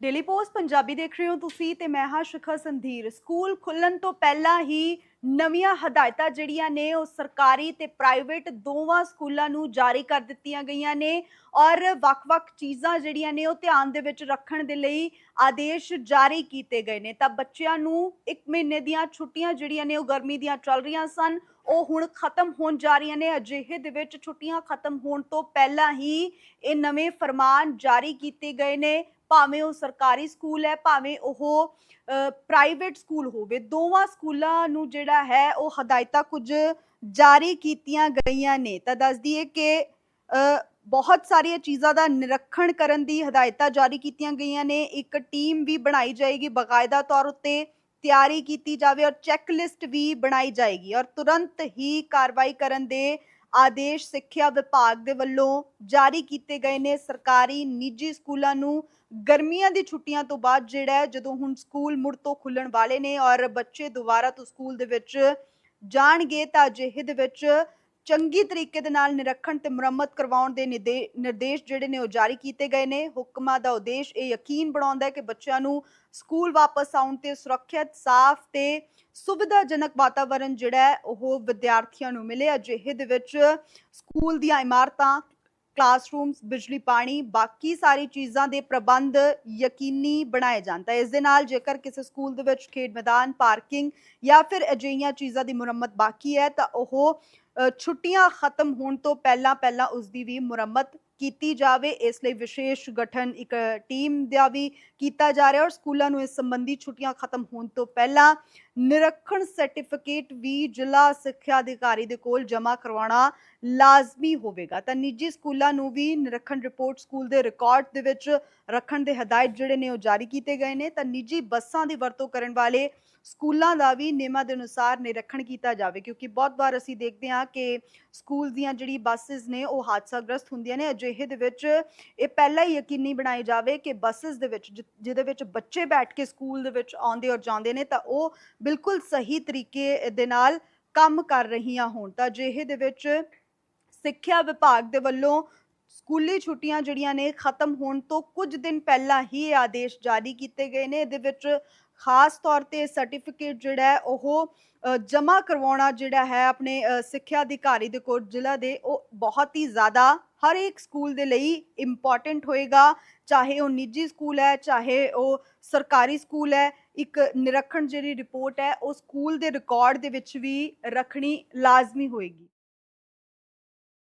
Daily post Punjabi ਦੇਖ ਰਹੇ ਹੋ ਤੁਸੀਂ ਤੇ ਮੈਂ ਹਾਂ ਸ਼ਿਖਾ ਸੰਧੀਰ। ਸਕੂਲ ਖੁੱਲਣ ਤੋਂ ਪਹਿਲਾਂ ਹੀ ਨਵੀਆਂ ਹਦਾਇਤਾਂ ਜਿਹੜੀਆਂ ਨੇ ਉਹ ਸਰਕਾਰੀ ਤੇ ਪ੍ਰਾਈਵੇਟ ਦੋਵਾਂ ਸਕੂਲਾਂ ਨੂੰ ਜਾਰੀ ਕਰ ਦਿੱਤੀਆਂ ਗਈਆਂ ਨੇ ਔਰ ਵੱਖ-ਵੱਖ ਚੀਜ਼ਾਂ ਜਿਹੜੀਆਂ ਨੇ ਉਹ ਧਿਆਨ ਦੇ ਵਿੱਚ ਰੱਖਣ ਦੇ ਲਈ ਆਦੇਸ਼ ਜਾਰੀ ਕੀਤੇ ਗਏ ਨੇ। ਤਾਂ ਬੱਚਿਆਂ ਨੂੰ 1 ਮਹੀਨੇ ਦੀਆਂ ਛੁੱਟੀਆਂ ਜਿਹੜੀਆਂ ਨੇ ਉਹ ਗਰਮੀ ਦੀਆਂ ਚੱਲ ਰਹੀਆਂ ਸਨ, ਉਹ ਹੁਣ ਖਤਮ ਹੋਣ ਜਾ ਰਹੀਆਂ ਨੇ। ਅਜਿਹੇ ਦੇ ਵਿੱਚ ਛੁੱਟੀਆਂ ਖਤਮ ਹੋਣ ਤੋਂ ਪਹਿਲਾਂ ਹੀ ਇਹ ਨਵੇਂ ਫਰਮਾਨ ਜਾਰੀ ਕੀਤੇ ਗਏ ਨੇ। ਭਾਵੇਂ ਉਹ ਸਰਕਾਰੀ ਸਕੂਲ ਹੈ, ਭਾਵੇਂ ਉਹ ਪ੍ਰਾਈਵੇਟ ਸਕੂਲ ਹੋਵੇ, ਦੋਵਾਂ ਸਕੂਲਾਂ ਨੂੰ ਜਿਹੜਾ ਹੈ, ਉਹ ਹਦਾਇਤਾਂ ਕੁਝ ਜਾਰੀ ਕੀਤੀਆਂ ਗਈਆਂ ਨੇ। ਤਾਂ ਦੱਸ ਦਈਏ ਕਿ ਬਹੁਤ ਸਾਰੀਆਂ ਚੀਜ਼ਾਂ ਦਾ ਨਿਰੀਖਣ ਕਰਨ ਦੀ ਹਦਾਇਤਾਂ ਜਾਰੀ ਕੀਤੀਆਂ ਗਈਆਂ ਨੇ। ਇੱਕ ਟੀਮ ਵੀ ਬਣਾਈ ਜਾਏਗੀ, ਬਕਾਇਦਾ ਤੌਰ ਉੱਤੇ ਤਿਆਰੀ ਕੀਤੀ ਜਾਵੇ ਔਰ ਚੈੱਕ ਲਿਸਟ ਵੀ ਬਣਾਈ ਜਾਏਗੀ ਔਰ ਤੁਰੰਤ ਹੀ ਕਾਰਵਾਈ ਕਰਨ ਦੇ ਆਦੇਸ਼ ਸਿੱਖਿਆ ਵਿਭਾਗ ਦੇ ਵੱਲੋਂ ਜਾਰੀ ਕੀਤੇ ਗਏ ਨੇ ਸਰਕਾਰੀ ਨਿੱਜੀ ਸਕੂਲਾਂ ਨੂੰ ਗਰਮੀਆਂ ਦੀ ਛੁੱਟੀਆਂ ਤੋਂ ਬਾਅਦ ਜਿਹੜਾ ਜਦੋਂ ਹੁਣ ਸਕੂਲ ਮੁੜ ਤੋਂ ਖੁੱਲਣ ਵਾਲੇ ਨੇ ਔਰ ਬੱਚੇ ਦੁਬਾਰਾ ਤੋਂ ਸਕੂਲ ਦੇ ਵਿੱਚ ਜਾਣਗੇ ਤਾਂ ਅਜਿਹੇ ਦੇ ਵਿੱਚ ਚੰਗੀ ਤਰੀਕੇ ਦੇ ਨਾਲ ਨਿਰੀਖਣ ਤੇ ਮੁਰੰਮਤ ਕਰਵਾਉਣ ਦੇ ਨਿਰਦੇਸ਼ ਜਿਹੜੇ ਨੇ ਉਹ ਜਾਰੀ ਕੀਤੇ ਗਏ ਨੇ। ਹੁਕਮਾਂ ਦਾ ਉਦੇਸ਼ ਇਹ ਯਕੀਨ ਬਣਾਉਂਦਾ ਹੈ ਕਿ ਬੱਚਿਆਂ ਨੂੰ ਸਕੂਲ ਵਾਪਸ ਆਉਣ ਤੇ ਸੁਰੱਖਿਅਤ, ਸਾਫ਼ ਤੇ ਸੁਵਿਧਾਜਨਕ ਵਾਤਾਵਰਣ ਜਿਹੜਾ ਹੈ, ਉਹ ਵਿਦਿਆਰਥੀਆਂ ਨੂੰ ਮਿਲੇ। ਅਜਿਹੇ ਦੇ ਵਿੱਚ ਸਕੂਲ ਦੀਆਂ ਇਮਾਰਤਾਂ, ਕਲਾਸਰੂਮਸ, ਬਿਜਲੀ, ਪਾਣੀ, ਬਾਕੀ ਸਾਰੀ ਚੀਜ਼ਾਂ ਦੇ ਪ੍ਰਬੰਧ ਯਕੀਨੀ ਬਣਾਏ ਜਾਣ ਤਾਂ ਇਸ ਦੇ ਨਾਲ ਜੇਕਰ ਕਿਸੇ ਸਕੂਲ ਦੇ ਵਿੱਚ ਖੇਡ ਮੈਦਾਨ, ਪਾਰਕਿੰਗ ਜਾਂ ਫਿਰ ਅਜਿਹੀਆਂ ਚੀਜ਼ਾਂ ਦੀ ਮੁਰੰਮਤ ਬਾਕੀ ਹੈ ਤਾਂ ਉਹ ਛੁੱਟੀਆਂ ਖਤਮ ਹੋਣ ਤੋਂ ਪਹਿਲਾਂ ਪਹਿਲਾਂ ਉਸ ਦੀ ਵੀ ਮੁਰੰਮਤ ਕੀਤੀ ਜਾਵੇ, ਇਸ ਲਈ ਵਿਸ਼ੇਸ਼ ਗਠਨ ਇੱਕ ਟੀਮ ਦਾ ਵੀ ਕੀਤਾ ਜਾ ਰਿਹਾ ਔਰ ਸਕੂਲਾਂ ਨੂੰ ਇਸ ਸੰਬੰਧੀ ਛੁੱਟੀਆਂ ਖਤਮ ਹੋਣ ਤੋਂ ਪਹਿਲਾਂ ਨਿਰੀਖਣ ਸਰਟੀਫਿਕੇਟ ਵੀ ਜ਼ਿਲ੍ਹਾ ਸਿੱਖਿਆ ਅਧਿਕਾਰੀ ਦੇ ਕੋਲ ਜਮ੍ਹਾਂ ਕਰਵਾਉਣਾ ਲਾਜ਼ਮੀ ਹੋਵੇਗਾ। ਤਾਂ ਨਿੱਜੀ ਸਕੂਲਾਂ ਨੂੰ ਵੀ ਨਿਰੀਖਣ ਰਿਪੋਰਟ ਸਕੂਲ ਦੇ ਰਿਕਾਰਡ ਦੇ ਵਿੱਚ ਰੱਖਣ ਦੇ ਹਦਾਇਤ ਜਿਹੜੇ ਨੇ ਉਹ ਜਾਰੀ ਕੀਤੇ ਗਏ ਨੇ। ਤਾਂ ਨਿੱਜੀ ਬੱਸਾਂ ਦੀ ਵਰਤੋਂ ਕਰਨ ਵਾਲੇ ਸਕੂਲਾਂ ਦਾ ਵੀ ਨਿਯਮਾਂ ਦੇ ਅਨੁਸਾਰ ਨਿਰੀਖਣ ਕੀਤਾ ਜਾਵੇ, ਕਿਉਂਕਿ ਬਹੁਤ ਵਾਰ ਅਸੀਂ ਦੇਖਦੇ ਹਾਂ ਕਿ ਸਕੂਲ ਦੀਆਂ ਜਿਹੜੀ ਬੱਸਸ ਨੇ ਉਹ ਹਾਦਸਾਗ੍ਰਸਤ ਹੁੰਦੀਆਂ ਨੇ ਅਜੇ ਅਜਿਹੇ ਦੇ ਵਿੱਚ ਇਹ ਪਹਿਲਾਂ ਹੀ ਯਕੀਨੀ ਬਣਾਈ ਜਾਵੇ ਕਿ ਬੱਸਸ ਦੇ ਵਿੱਚ ਜਿ- ਜਿਹਦੇ ਵਿੱਚ ਬੱਚੇ ਬੈਠ ਕੇ ਸਕੂਲ ਦੇ ਵਿੱਚ ਆਉਂਦੇ ਔਰ ਜਾਂਦੇ ਨੇ, ਤਾਂ ਉਹ ਬਿਲਕੁਲ ਸਹੀ ਤਰੀਕੇ ਦੇ ਨਾਲ ਕੰਮ ਕਰ ਰਹੀਆਂ ਹੋਣ। ਤਾਂ ਅਜਿਹੇ ਦੇ ਵਿੱਚ ਸਿੱਖਿਆ ਵਿਭਾਗ ਦੇ ਵੱਲੋਂ ਸਕੂਲੀ ਛੁੱਟੀਆਂ ਜਿਹੜੀਆਂ ਨੇ ਖਤਮ ਹੋਣ ਤੋਂ ਕੁਝ ਦਿਨ ਪਹਿਲਾਂ ਹੀ ਇਹ ਆਦੇਸ਼ ਜਾਰੀ ਕੀਤੇ ਗਏ ਨੇ। ਇਹਦੇ ਵਿੱਚ ਖਾਸ ਤੌਰ ਤੇ ਸਰਟੀਫਿਕੇਟ ਜਿਹੜਾ ਹੈ, ਉਹ ਜਮ੍ਹਾਂ ਕਰਵਾਉਣਾ ਜਿਹੜਾ ਹੈ ਆਪਣੇ ਸਿੱਖਿਆ ਅਧਿਕਾਰੀ ਦੇ ਕੋਲ ਜ਼ਿਲ੍ਹਾ ਦੇ, ਉਹ ਬਹੁਤ ਹੀ ਜ਼ਿਆਦਾ ਹਰ ਇੱਕ ਸਕੂਲ ਦੇ ਲਈ ਇੰਪੋਰਟੈਂਟ ਹੋਏਗਾ। ਚਾਹੇ ਉਹ ਨਿੱਜੀ ਸਕੂਲ ਹੈ, ਚਾਹੇ ਉਹ ਸਰਕਾਰੀ ਸਕੂਲ ਹੈ, ਇੱਕ ਨਿਰੀਖਣ ਜਿਹੜੀ ਰਿਪੋਰਟ ਹੈ, ਉਹ ਸਕੂਲ ਦੇ ਰਿਕਾਰਡ ਦੇ ਵਿੱਚ ਵੀ ਰੱਖਣੀ ਲਾਜ਼ਮੀ ਹੋਏਗੀ।